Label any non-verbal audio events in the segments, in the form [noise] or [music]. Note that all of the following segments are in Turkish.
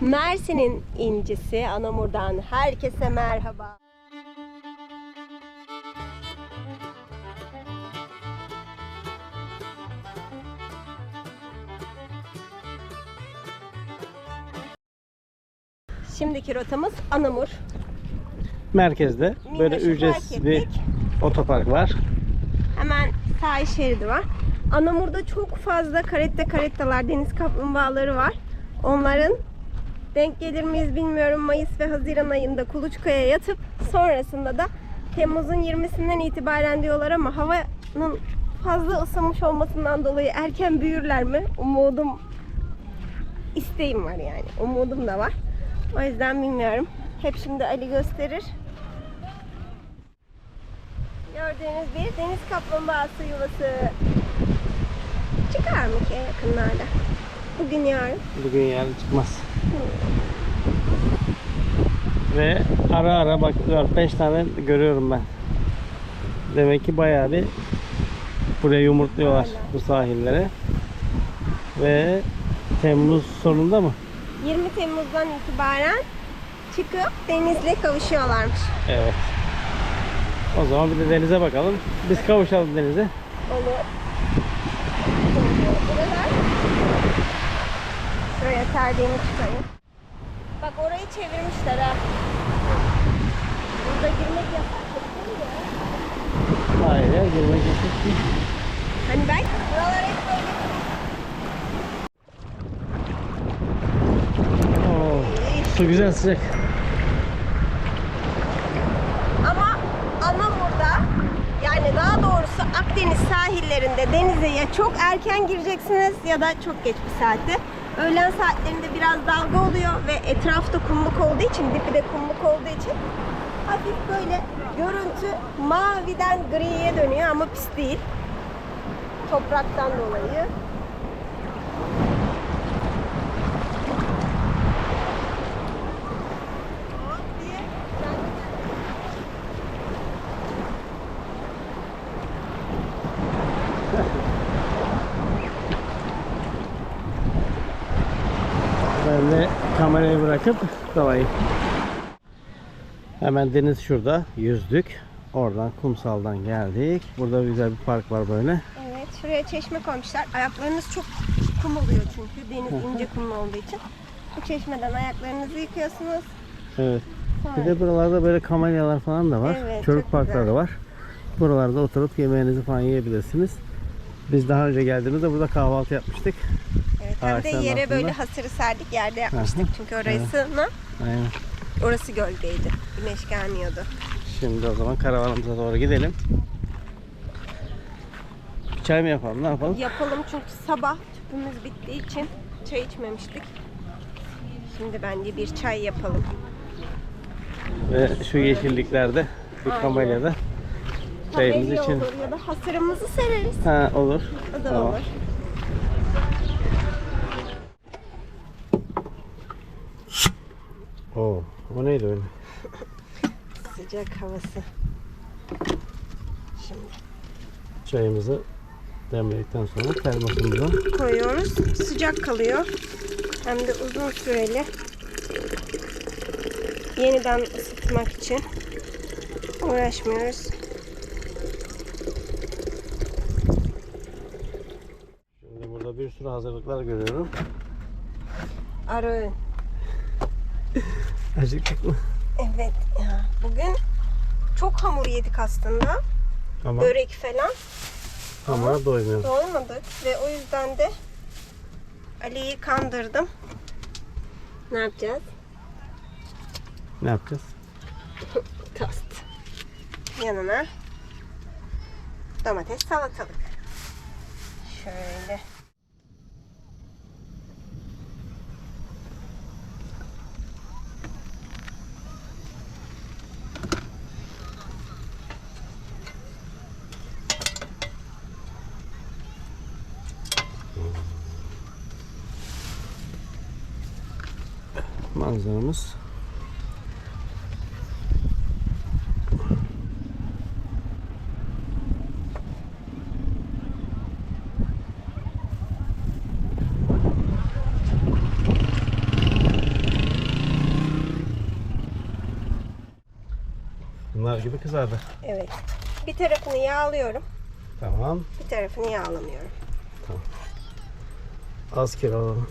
Mersin'in incisi Anamur'dan herkese merhaba. Şimdiki rotamız Anamur. Merkezde böyle Minnoş'u ücretsiz fark bir otopark var. Hemen sahil şeridi var. Anamur'da çok fazla karette karettalar, deniz kaplumbağaları var. Onların denk gelir miyiz bilmiyorum. Mayıs ve Haziran ayında Kuluçkaya yatıp sonrasında da Temmuz'un 20'sinden itibaren diyorlar ama havanın fazla ısınmış olmasından dolayı erken büyürler mi? Umudum isteğim var yani. Umudum da var. O yüzden bilmiyorum. Hep şimdi Ali gösterir. Gördüğünüz bir deniz kaplumbağası yuvası. Çıkar mı ki yakınlarda? Bugün yarın. Bugün yarın çıkmaz. Ve ara ara bak 4-5 tane görüyorum ben. Demek ki bayağı bir buraya yumurtluyorlar bu sahillere. Ve Temmuz sonunda mı? 20 Temmuz'dan itibaren çıkıp denizle kavuşuyorlarmış. Evet. O zaman bir de denize bakalım. Biz kavuşalım denize. Olur. Buralar. Şuraya terliğimi çıkarayım. Bak orayı çevirmişler ha. Burada girmek yasak değil mi? Hayır ya girmek yasak değil. Hani ben buralar hep böyle Oo, su güzel sıcak. Ama Anamur'da yani daha doğrusu Akdeniz sahillerinde denize ya çok erken gireceksiniz ya da çok geç bir saatte. Öğlen saatlerinde biraz dalga oluyor ve etrafta kumluk olduğu için, dibi de kumluk olduğu için hafif böyle görüntü maviden griye dönüyor ama pis değil. Topraktan dolayı. Hop diye. Ben de kamerayı bırakıp dalayım. Hemen deniz şurada. Yüzdük. Oradan kumsaldan geldik. Burada güzel bir park var böyle. Evet, şuraya çeşme koymuşlar. Ayaklarınız çok kum oluyor çünkü deniz ince kumlu olduğu için. Bu çeşmeden ayaklarınızı yıkıyorsunuz. Evet. Bir de buralarda böyle kamelyalar falan da var. Evet, Çocuk parkları da var. Buralarda oturup yemeğinizi falan yiyebilirsiniz. Biz daha önce geldiğimizde burada kahvaltı yapmıştık. Hem de yere altında. böyle hasırı serdik yerde yapmıştık. Aha, Çünkü orasını, Aynen. orası göldeydi. Güneş gelmiyordu. Şimdi o zaman karavanımıza doğru gidelim. Bir çay mı yapalım? Ne yapalım? Yapalım çünkü sabah tüpümüz bittiği için çay içmemiştik. Şimdi bence bir çay yapalım. Ve şu yeşilliklerde bir Aynen. kamelyada çayımızı Kamelya içelim. olur ya da hasırımızı sereriz. Ha olur. O da Tamam. olur. Oo, o neydi öyle? Sıcak havası. Şimdi Çayımızı demledikten sonra termosumuza koyuyoruz. Sıcak kalıyor. Hem de uzun süreli. Yeniden ısıtmak için uğraşmıyoruz. Şimdi burada bir sürü hazırlıklar görüyorum. Ara öğün. Acıktık mı? Evet ya. Bugün çok hamur yedik aslında. Ama Börek falan. ama doymuyoruz. Doymadık ve o yüzden de Ali'yi kandırdım. Ne yapacağız? Ne yapacağız? [laughs] Tost. Yanına domates salatalık. Şöyle. manzaramız. Bunlar gibi kızardı. Evet. Bir tarafını yağlıyorum. Tamam. Bir tarafını yağlamıyorum. Tamam. Az kere alalım.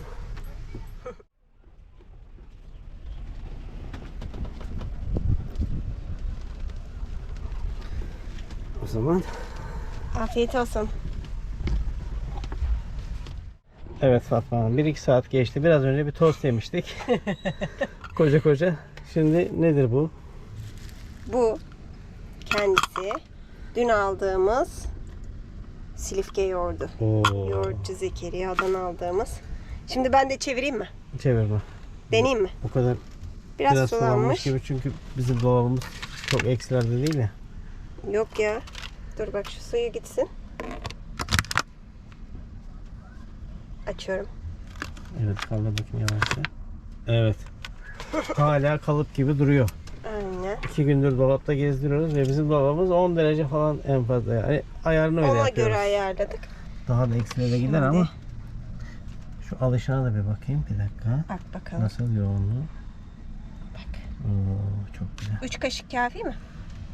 Zaman Afiyet olsun. evet Fatma Hanım 1-2 saat geçti. Biraz önce bir tost yemiştik. [laughs] koca koca. Şimdi nedir bu? Bu kendisi dün aldığımız silifke yoğurdu. Oo. Yoğurtçu Zekeriya'dan aldığımız. Şimdi ben de çevireyim mi? Çevirme. Deneyeyim mi? Bu kadar Biraz, biraz, sulanmış sulanmış. gibi çünkü bizim dolabımız çok eksilerde değil ya. Yok ya. Dur bak şu suyu gitsin. Açıyorum. Evet kaldır bakayım yavaşça. Evet. Hala kalıp gibi duruyor. Aynen. İki gündür dolapta gezdiriyoruz ve bizim dolabımız 10 derece falan en fazla yani ayarını öyle Ona yapıyoruz. göre ayarladık. Daha da eksilere gider ama şu alışana da bir bakayım bir dakika. Bak bakalım. Nasıl yoğunluğu? Bak. Oo, çok güzel. 3 kaşık kafi mi?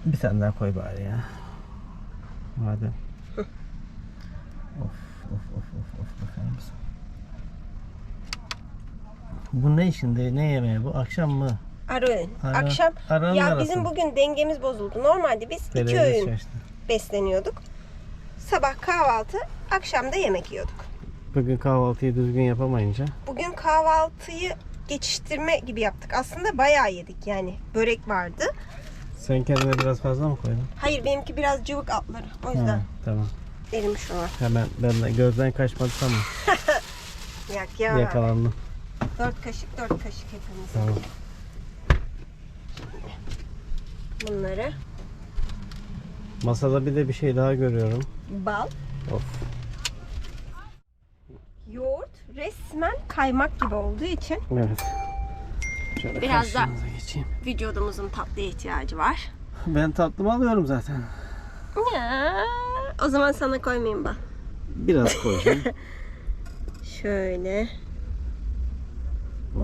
Bir tane daha koy bari ya. Madem. of of of of of bakar mısın? Bu ne şimdi? Ne yemeği bu? Akşam mı? Ara. Ara- Akşam. aranın ya arası bizim mı? bugün dengemiz bozuldu. Normalde biz iki öğün şaştı. besleniyorduk. Sabah kahvaltı, akşam da yemek yiyorduk. Bugün kahvaltıyı düzgün yapamayınca Bugün kahvaltıyı geçiştirme gibi yaptık. Aslında bayağı yedik yani. Börek vardı. Sen kendine biraz fazla mı koydun? Hayır benimki biraz cıvık altları. O yüzden Ha, tamam. erimiş o. Hemen ben de gözden kaçmadı tamam. [laughs] Yak ya. Yakalandım. 4 kaşık 4 kaşık hepimiz. Tamam. Bunları Masada bir de bir şey daha görüyorum. bal, Of. yoğurt resmen kaymak gibi olduğu için Evet. Şöyle Biraz da- geçeyim. vücudumuzun tatlıya ihtiyacı var. [laughs] Ben tatlımı alıyorum zaten. Ya, o zaman sana koymayayım ben. Biraz koyacağım. [laughs] Şöyle.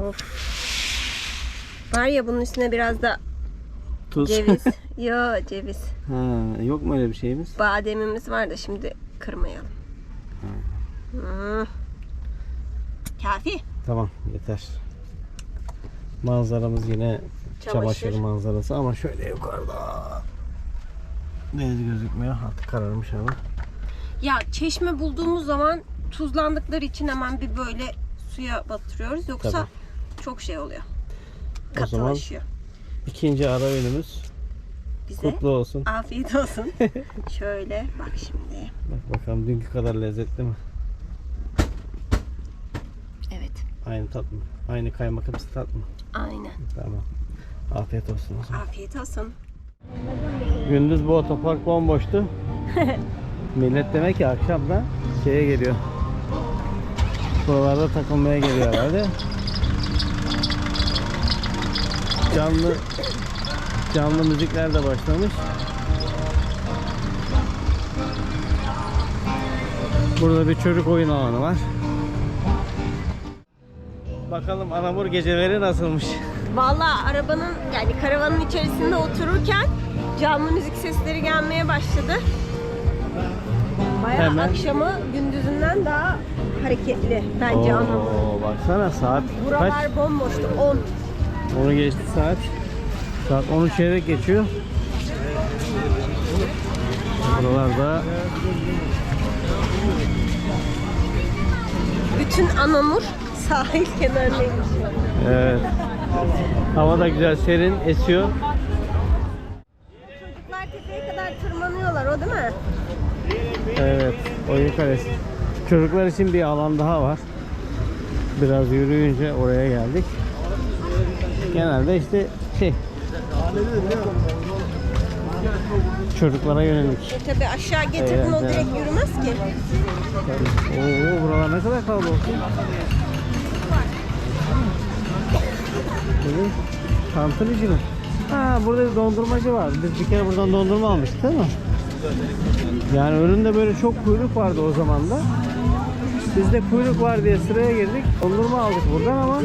Of. Var ya bunun üstüne biraz da Tuz. ceviz. [laughs] Yo ceviz. ha, yok mu öyle bir şeyimiz? Bademimiz var da şimdi kırmayalım. Hmm. Kafi. Tamam yeter. Manzaramız yine çamaşır, Çamaşır. manzarası ama şöyle yukarıda. Deniz gözükmüyor. Artık kararmış hava. Ya çeşme bulduğumuz zaman tuzlandıkları için hemen bir böyle suya batırıyoruz. Yoksa Tabii. çok şey oluyor. O zaman Katılaşıyor. ikinci ara öğünümüz Bize kutlu olsun. afiyet olsun. [laughs] Şöyle bak şimdi. Bak bakalım dünkü kadar lezzetli mi? Evet. Aynı tat mı? Aynı kaymakımsı tat mı? Aynen. Tamam. Afiyet olsun o zaman. Afiyet olsun. Gündüz bu otopark bomboştu. [laughs] Millet demek ki akşam da şeye geliyor. Buralarda takılmaya geliyor herhalde. Canlı canlı müzikler de başlamış. Burada bir çocuk oyun alanı var. Bakalım Anamur geceleri nasılmış. Vallahi arabanın yani karavanın içerisinde otururken canlı müzik sesleri gelmeye başladı. Bayağı Hemen. akşamı gündüzünden daha hareketli bence Anamur. Oo, baksana saat Buralar kaç? bomboştu. 10. Onu geçti saat. Saat 10'u çeyrek geçiyor. Buralarda Bütün Anamur sahil kenarındaymış. evet. Hava da güzel serin esiyor. Çocuklar tepeye kadar tırmanıyorlar o değil mi? Evet. Oyun kalesi. Çocuklar için bir alan daha var. Biraz yürüyünce oraya geldik. Genelde işte şey çocuklara yönelik. E tabi aşağı getirdin o Evet, direkt yürümez ki. Oo buralar ne kadar kalabalık. Böyle tantunici mi? Ha burada bir dondurmacı var. Biz bir kere buradan dondurma almıştık değil mi? Yani önünde böyle çok kuyruk vardı o zaman da. Biz de kuyruk var diye sıraya girdik. Dondurma aldık buradan ama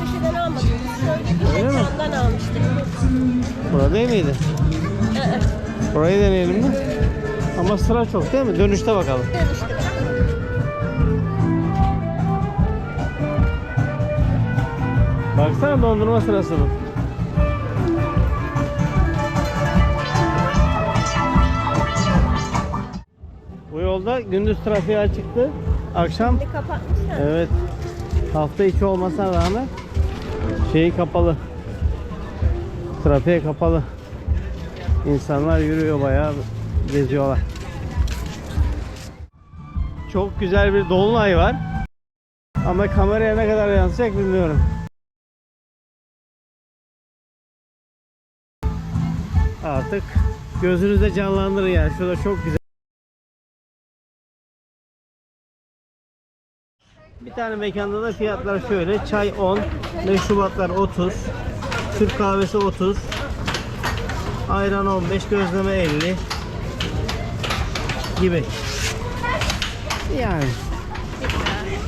Köşeden almadım. Şöyle Bura değil miydi? Burayı deneyelim mi? Ama sıra çok değil mi? Dönüşte bakalım. Dönüşte. Baksana dondurma sırası bu. Bu yolda gündüz trafiği açıktı. Akşam Şimdi kapatmışlar. evet hafta içi olmasına rağmen şeyi kapalı. Trafiğe kapalı. İnsanlar yürüyor bayağı geziyorlar. Çok güzel bir dolunay var. Ama kameraya ne kadar yansıyacak bilmiyorum. Artık gözünüzde canlandırın yani. Şurada çok güzel. Bir tane mekanda da fiyatlar şöyle. Çay 10, meşrubatlar 30, Türk kahvesi 30, ayran 15, gözleme 50 gibi. Yani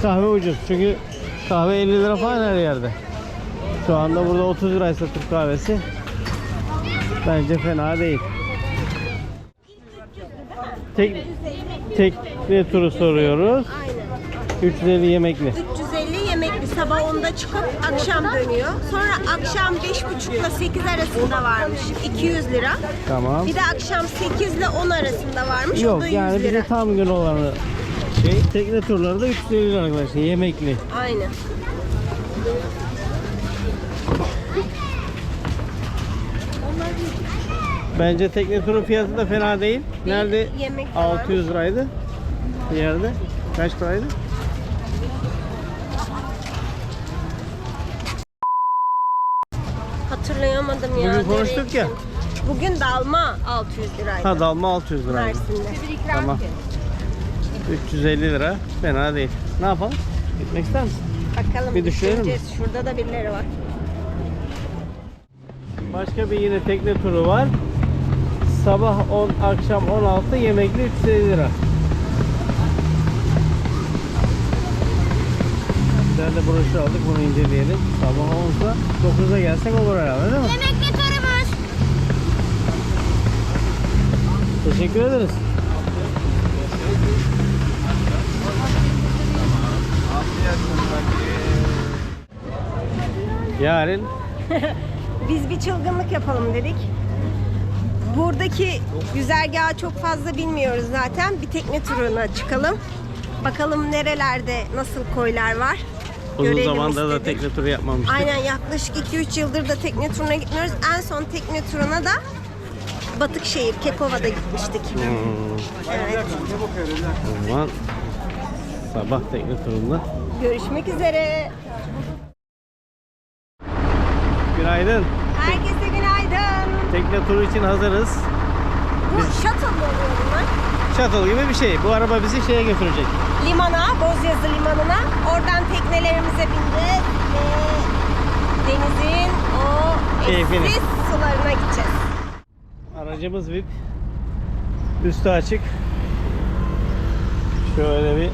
kahve ucuz çünkü kahve 50 lira falan her yerde. Şu anda burada 30 liraysa Türk kahvesi bence fena değil. Tek tekne turu soruyoruz. Aynen. 350 yemekli. 350 yemekli sabah 10'da çıkıp akşam dönüyor. Sonra akşam 5.30 ile 8 arasında varmış 200 lira. Tamam. Bir de akşam 8 ile 10 arasında varmış o Yok da 100 yani lira. bize tam gün olanı şey tekne turları da 350 lira arkadaşlar yemekli. Aynen. Bence tekne turu fiyatı da fena değil. Nerede? yemek de 600 liraydı. Bir yerde. Kaç paraydı? Hatırlayamadım ya. Bugün nereye konuştuk ya. gittim. Bugün dalma 600 liraydı. Ha dalma 600 liraydı. Mersin'de. Tamam. 350 lira fena değil. Ne yapalım? Gitmek ister misin? Bakalım Bir düşünelim mi? düşüneceğiz. Şurada da birileri var. Başka bir yine tekne turu var. Sabah 10, akşam 16, yemekli 350 lira. Ben de broşür aldık, bunu inceleyelim. Sabah 10'sa 9'a gelsek olur herhalde değil mi? Yemekli turumuz. Teşekkür ederiz. Yarın [laughs] Biz bir çılgınlık yapalım dedik. Buradaki güzergahı çok fazla bilmiyoruz zaten. Bir tekne turuna çıkalım. Bakalım nerelerde nasıl koylar var. uzun Görelim zamandır da istedik. tekne turu yapmamıştık. Aynen yaklaşık 2-3 yıldır da tekne turuna gitmiyoruz. En son tekne turuna da Batıkşehir, Kekova'da gitmiştik. Hmm, Evet. o zaman sabah tekne turunda. Görüşmek üzere. Günaydın. Herkese. Tekne turu için hazırız. Bu shuttle mı oluyor bunlar? Shuttle gibi bir şey. Bu araba bizi şeye götürecek. limana, Bozyazı limanına. Oradan teknelerimize bineceğiz ve denizin o Keyfini. eşsiz sularına gideceğiz. Aracımız VIP. Üstü açık. Şöyle bir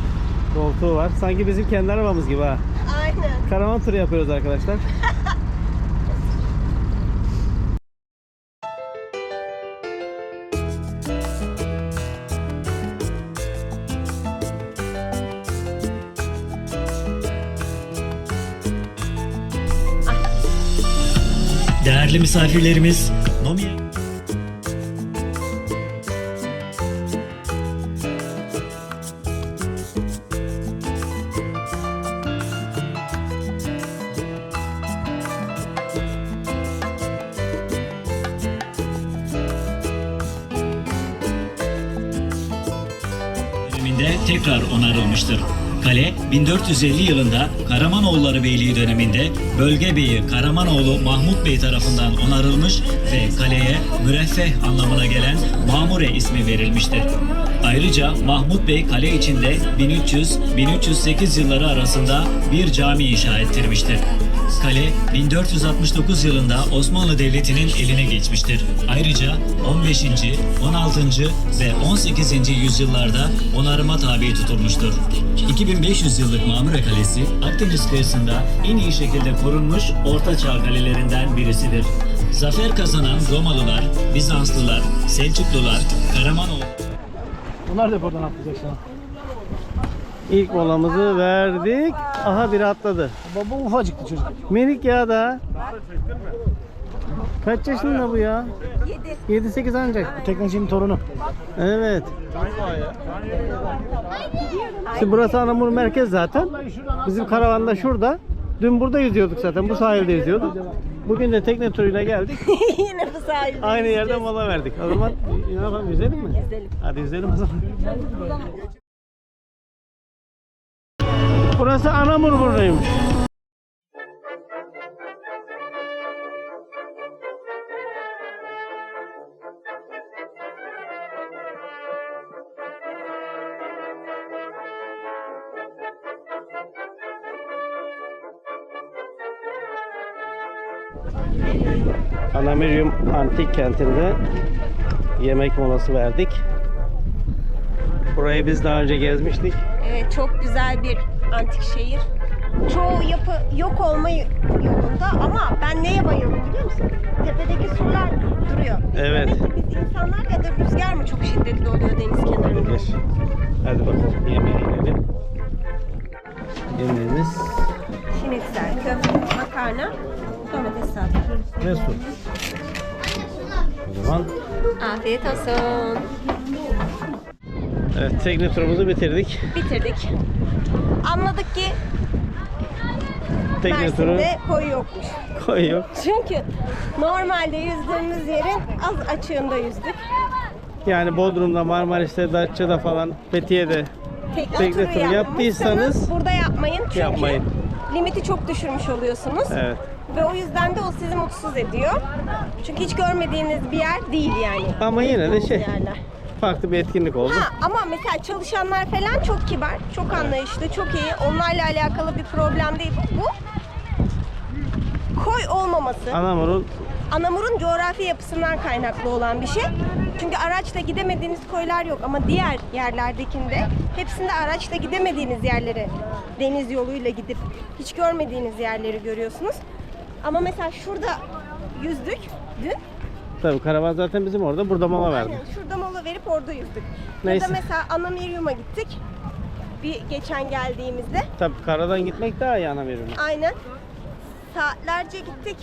koltuğu var. Sanki bizim kendi arabamız gibi ha. Aynen. Karavan turu yapıyoruz arkadaşlar. [laughs] Değerli misafirlerimiz, Nomi tekrar onarılmıştır. Kale 1450 yılında Karamanoğulları Beyliği döneminde Bölge Beyi Karamanoğlu Mahmut Bey tarafından onarılmış ve kaleye müreffeh anlamına gelen Mamure ismi verilmiştir. Ayrıca Mahmut Bey kale içinde 1300-1308 yılları arasında bir cami inşa ettirmiştir. Kale 1469 yılında Osmanlı Devleti'nin eline geçmiştir. Ayrıca 15. 16. ve 18. yüzyıllarda onarıma tabi tutulmuştur. 2500 yıllık Mamure Kalesi Akdeniz kıyısında en iyi şekilde korunmuş Orta Çağ kalelerinden birisidir. Zafer kazanan Romalılar, Bizanslılar, Selçuklular, Karamanoğlu Bunlar da buradan atlayacak sana. İlk molamızı verdik. Aha biri atladı. Baba ufacıktı çocuk. Minik ya da. Kaç yaşında bu ya? 7. 7-8 ancak. Teknecinin torunu. Evet. Şimdi burası Anamur merkez zaten. Bizim karavan da şurada. Dün burada yüzüyorduk zaten. Bu sahilde yüzüyorduk. Bugün de tekne turuyla geldik. [laughs] Yine bu sahilde. Aynı yerde yüzeceğiz. mola verdik. O zaman [laughs] ne yapalım yüzelim mi? Yüzelim. Hadi yüzelim o zaman. [laughs] Burası Anamur burnuymuş. Anamurium Antik Kenti'nde yemek molası verdik. Burayı biz daha önce gezmiştik. Evet, çok güzel bir antik şehir. Çoğu yapı yok olma yolunda ama ben neye bayıldım biliyor musun? Tepedeki surlar duruyor. Evet. Demek ki biz insanlar ya da rüzgar mı çok şiddetli oluyor deniz kenarında? Olabilir. Hadi bakalım yemeğe inelim. Yemeğimiz Şinitsel, köfte, makarna, domates salata. ve su. O zaman Afiyet olsun. Evet tekne turumuzu bitirdik. Bitirdik. Anladık ki Tekne turu Mersin'de koyu yokmuş. koyuyor. Çünkü normalde yüzdüğümüz yerin az açığında yüzdük. Yani Bodrum'da, Marmaris'te, Datça'da falan, Fethiye'de Tekne, Tekne turu turu yaptıysanız burada yapmayın çünkü yapmayın. limiti çok düşürmüş oluyorsunuz. Evet. Ve o yüzden de o sizi mutsuz ediyor. Çünkü hiç görmediğiniz bir yer değil yani. Ama yine de şey Yerler. Farklı bir etkinlik oldu. Ha, ama mesela çalışanlar falan çok kibar, çok anlayışlı, çok iyi. Onlarla alakalı bir problem değil. Bu koy olmaması. Anamur'un Anamur'un coğrafi yapısından kaynaklı olan bir şey. Çünkü araçla gidemediğiniz koylar yok ama diğer yerlerdekinde hepsinde araçla gidemediğiniz yerlere deniz yoluyla gidip hiç görmediğiniz yerleri görüyorsunuz. Ama mesela şurada yüzdük dün. Tabii karavan zaten bizim orada. Burada mola verdik. Aynen, şurada mola verip orada yüzdük. Neyse. Ya da mesela Anamirium'a gittik. Bir geçen geldiğimizde. Tabii karadan gitmek daha iyi Anamur'un. Aynen. Saatlerce gittik.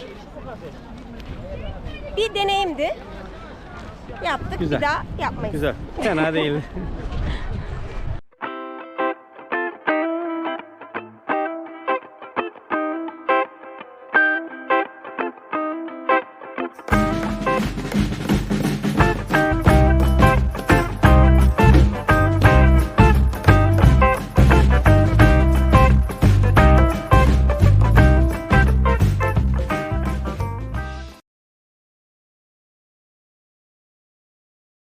Bir deneyimdi. Yaptık Güzel. bir daha yapmayız. Güzel. Fena değil. [laughs]